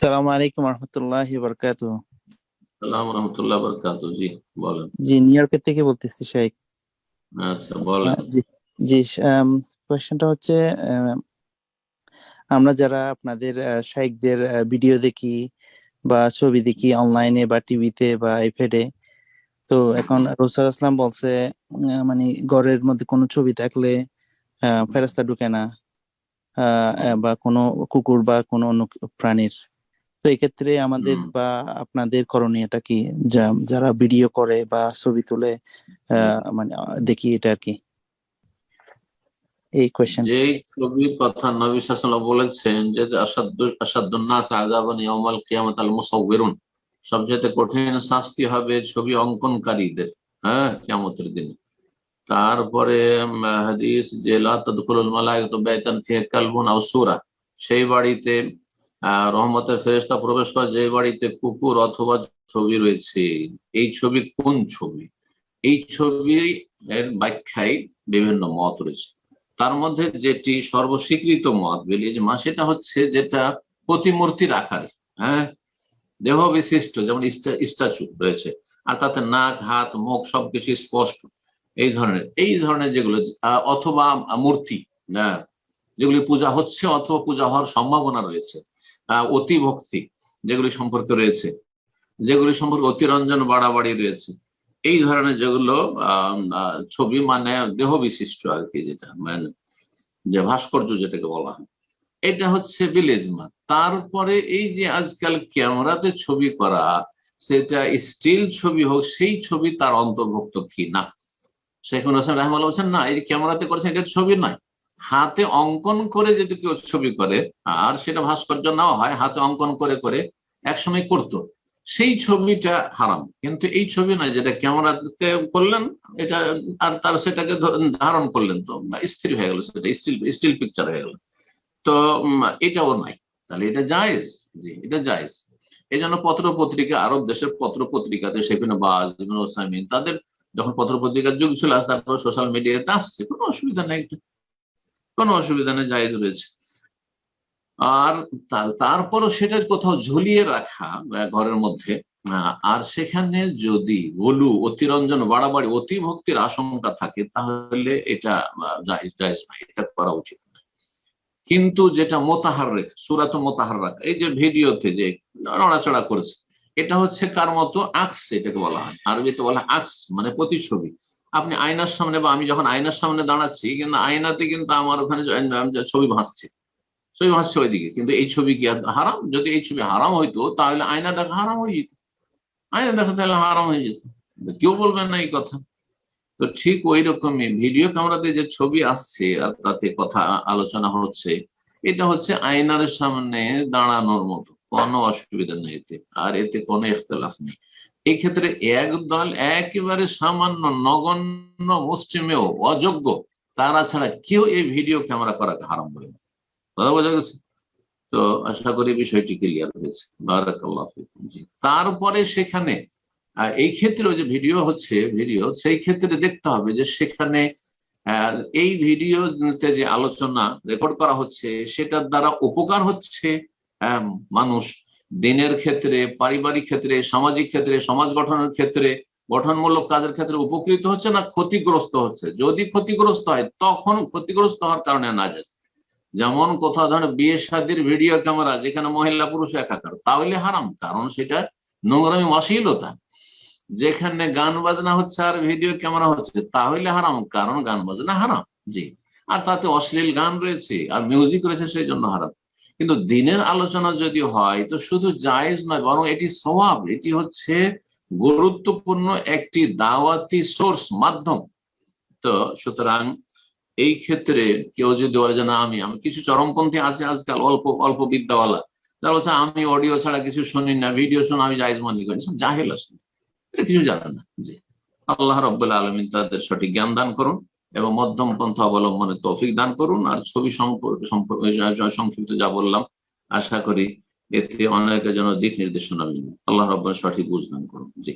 সালাম আলাইকুম রহমতুল্লাহ বরকাত। সালাম রহমতুল্লাহ বরকাত জি বলেন। জি নিউ ইয়র্কের থেকে বলতেছি শেখ। আচ্ছা বলেন। জি জি কোয়েশ্চেনটা হচ্ছে আমরা যারা আপনাদের শাইকদের ভিডিও দেখি বা ছবি দেখি অনলাইনে বা টিভিতে বা আইপ্যাডে তো এখন রসুল আসলাম বলছে মানে ঘরের মধ্যে কোনো ছবি থাকলে আহ, ফেরেশতা ঢুকে না বা কোনো কুকুর বা কোনো অন্য প্রাণীর। তো এক্ষেত্রে আমাদের বা আপনাদের করণীয়টা কি? যারা ভিডিও করে বা ছবি তুলে মানে দেখি এটা কি। এই কোয়েশ্চেন যে ছবির কথা নবী সাল্লাল্লাহু বলেছেন যে আসাদু আসাদুন্নাস আযাবান ইয়াউমাল কিয়ামাত আল মুসাউবিরুন। সবচেয়ে কঠিন শাস্তি হবে ছবি অঙ্কনকারীদের হ্যাঁ কিয়ামতের দিনে। তারপরে হাদিস যে লা তাদখুলুল মালাইকাতু বাইতান ফিহি কালবুন আও সূরা। সেই বাড়িতে রহমতের ফেরেস্তা প্রবেশ করে, যে বাড়িতে কুকুর অথবা ছবি রয়েছে, এই ছবি কোন ছবি? এই ছবি এর ব্যাখ্যায় বিভিন্ন মত রয়েছে। তার মধ্যে যেটি সর্বস্বীকৃত মত মা, সেটা হচ্ছে যেটা প্রতিমূর্তির আকারে হ্যাঁ? দেহ বিশিষ্ট যেমন স্ট্যাচু রয়েছে, আর তাতে নাক, হাত, মুখ সবকিছু স্পষ্ট। এই ধরনের এই ধরনের যেগুলো অথবা মূর্তি হ্যাঁ যেগুলি পূজা হচ্ছে অথবা পূজা হওয়ার সম্ভাবনা রয়েছে। আহ, অতি যেগুলি সম্পর্কে রয়েছে যেগুলি সম্পর্কে অতিরঞ্জন বাড়াবাড়ি রয়েছে। এই ধরনের যেগুলো ছবি মানে দেহ বিশিষ্ট আর কি যেটা মানে যে ভাস্কর্য যেটাকে বলা হয়। এটা হচ্ছে বিলেজমা তারপরে এই যে আজকাল ক্যামেরাতে ছবি করা সেটা স্টিল ছবি হোক সেই ছবি তার অন্তর্ভুক্ত কি না? শেখুল হাসান রহমাল বলছেন না এই যে ক্যামেরাতে করেছেন এটা ছবি নয়। হাতে অঙ্কন করে যদি কেউ ছবি করে, আর সেটা ভাস্কর্য নাও হয়, হাতে অঙ্কন করে করে একসময় করতো। সেই ছবিটা হারাম। কিন্তু এই ছবি নয়, যেটা ক্যামেরাতে করলেন, এটা আর তার সেটাকে ধারণ করলেন তো স্থির হয়ে গেল সেটা, স্টিল স্টিল পিকচার হয়ে গেল। তো এটাও নাই। তাহলে এটা জায়েজ? জি, এটা জায়েজ। এই জন্য পত্র পত্রিকা আরব দেশের পত্র পত্রিকাতে সেখানে বাজ ইবনে ওসাইমিন তাদের যখন পত্র পত্রিকার যুগ ছিল তারপর সোশ্যাল মিডিয়াতে আসছে, কোনো অসুবিধা নেই। কোনো অসুবিধা নেই জায়েজ রয়েছে। আর তারপরও সেটা কোথাও ঝুলিয়ে রাখা ঘরের মধ্যে আর সেখানে যদি গলু অতিরঞ্জন, বাড়াবাড়ি অতি ভক্তির আশঙ্কা থাকে, তাহলে এটা জায়েজ এটা করা উচিত নয়। কিন্তু যেটা মোতাহার রেখা, সুরাত মোতাহার রাখা, এই যে ভিডিওতে যে নড়াচড়া করেছে, এটা হচ্ছে কার মতো আক্স, এটাকে বলা হয়। আরবিতে বলা আক্স মানে প্রতিছবি আপনি আয়নার সামনে বা আমি যখন আয়নার সামনে দাঁড়াচ্ছি, কিন্তু আয়নাতে কিন্তু আমার ওখানে ছবি ভাসছে। ছবি ভাসছে ওইদিকে, কিন্তু এই ছবি কি হারাম? যদি এই ছবি হারাম হইতো, তাহলে আয়না দেখা হারাম হয়ে যেত। আয়না দেখা তাহলে হারাম হয়ে যেত। কেউ বলবেন না এই কথা। তো ঠিক ওই রকমই ভিডিও ক্যামেরাতে যে ছবি আসছে আর তাতে কথা আলোচনা হচ্ছে, এটা হচ্ছে আয়নার সামনে দাঁড়ানোর মতো। কোনো অসুবিধা নেই এতে। আর এতে কোনো ইখতলাফ নেই। এই ক্ষেত্রে একদল একেবারে সামান্য নগণ্য মুসলিমেও অযোগ্য, তারা ছাড়া কেউ এই ভিডিও ক্যামেরা করাকে হারাম বলে। কথা বোঝা গেছে? তো আশা করি বিষয়টি ক্লিয়ার হয়েছে। তারপরে সেখানে এই ক্ষেত্রেও যে ভিডিও হচ্ছে ভিডিও সেই ক্ষেত্রে দেখতে হবে যে সেখানে এই ভিডিওতে যে আলোচনা রেকর্ড করা হচ্ছে, সেটার দ্বারা উপকার হচ্ছে মানুষ। দিনের ক্ষেত্রে, পারিবারিক ক্ষেত্রে, সামাজিক ক্ষেত্রে, সমাজ গঠনের ক্ষেত্রে, গঠনমূলক কাজের ক্ষেত্রে উপকৃত হচ্ছে না ক্ষতিগ্রস্ত হচ্ছে? যদি ক্ষতিগ্রস্ত হয়, তখন ক্ষতিগ্রস্ত হওয়ার কারণে না যায় যেমন কোথাও ধরেন বিয়ে শাদির ভিডিও ক্যামেরা যেখানে মহিলা পুরুষ একাকার তাহলে হারাম, কারণ সেটা নোংরামি অশ্লীলতা। যেখানে গান বাজনা হচ্ছে আর ভিডিও ক্যামেরা হচ্ছে, তাহলে হারাম, কারণ গান বাজনা হারাম, জি। আর তাতে অশ্লীল গান রয়েছে, আর মিউজিক রয়েছে, সেই জন্য হারাম। কিন্তু দিনের আলোচনা যদি হয়, তো শুধু জায়েজ নয়, বরং এটি স্বভাব এটি হচ্ছে গুরুত্বপূর্ণ একটি দাওয়াতি সোর্স, মাধ্যম। তো সুতরাং এই ক্ষেত্রে কেউ যদি বলে যে, না, আমি আমি কিছু চরমপন্থী আছে আজকাল, অল্প অল্প বিদ্যাওয়ালা। যারা বলছে আমি অডিও ছাড়া কিছু শুনি না, ভিডিও শুনে, আমি জায়েজ মনে করি। জাহেল আসলে। কিছু জানে না। জি। আল্লাহ রব্বুল আলমিন তাদের সঠিক জ্ঞান দান করুন। এবং মধ্যম পন্থা অবলম্বনে তৌফিক দান করুন। আর ছবি সংক্ষিপ্ত যা বললাম, আশা করি এতে অনেকের জন্য দিক নির্দেশনা মিলবে আল্লাহ রব্বান সঠিক বুঝ দান করুন। জি।